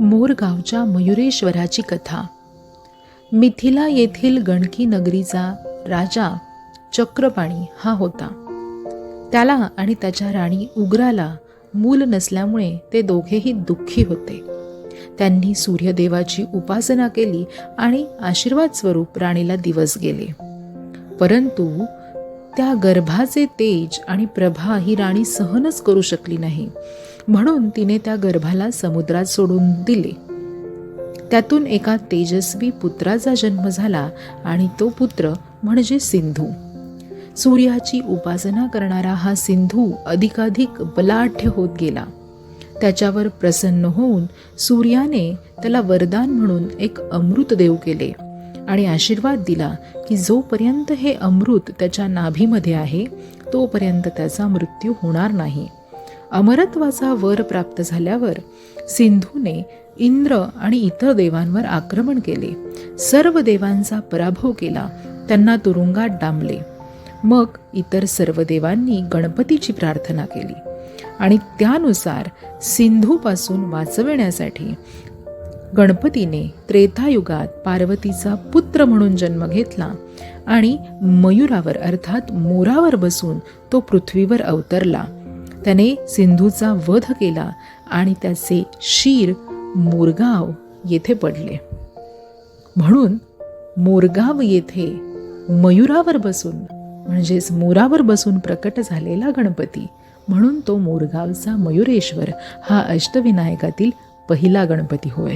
मोरगावच्या मयुरेश्वराची कथा. मिथिला येथील गणकी नगरीचा राजा चक्रपाणी हा होता. त्याला आणि त्याच्या राणी उग्राला मूल नसल्यामुळे ते दोघेही दुःखी होते. त्यांनी सूर्यदेवाची उपासना केली आणि आशीर्वाद स्वरूप राणीला दिवस गेले. परंतु त्या गर्भाचे तेज आणि प्रभा ही राणी सहनच करू शकली नाही. म्हणून तिने त्या गर्भाला समुद्रात सोडून दिले. त्यातून एका तेजस्वी पुत्राचा जन्म झाला आणि तो पुत्र म्हणजे सिंधू. सूर्याची उपासना करणारा हा सिंधू अधिकाधिक बलाढ्य होत गेला. त्याच्यावर प्रसन्न होऊन सूर्याने त्याला वरदान म्हणून एक अमृत देव केले आणि आशीर्वाद दिला की जोपर्यंत हे अमृत त्याच्या नाभीमध्ये आहे तोपर्यंत त्याचा मृत्यू होणार नाही. अमरत्वाचा वर प्राप्त झाल्यावर सिंधूने इंद्र आणि इतर देवांवर आक्रमण केले. सर्व देवांचा पराभव केला. त्यांना तुरुंगात डांबले. मग इतर सर्व देवांनी गणपतीची प्रार्थना केली. आणि त्यानुसार सिंधूपासून वाचविण्यासाठी गणपतीने त्रेतायुगात पार्वतीचा पुत्र म्हणून जन्म घेतला आणि मयुरावर अर्थात मोरावर बसून तो पृथ्वीवर अवतरला. त्याने सिंधूचा वध केला आणि त्याचे शीर मोरगाव येथे पडले. म्हणून मोरगाव येथे मयुरावर बसून म्हणजेच मोरावर बसून प्रकट झालेला गणपती म्हणून तो मोरगावचा मयुरेश्वर हा अष्टविनायकातील पहिला गणपती होय.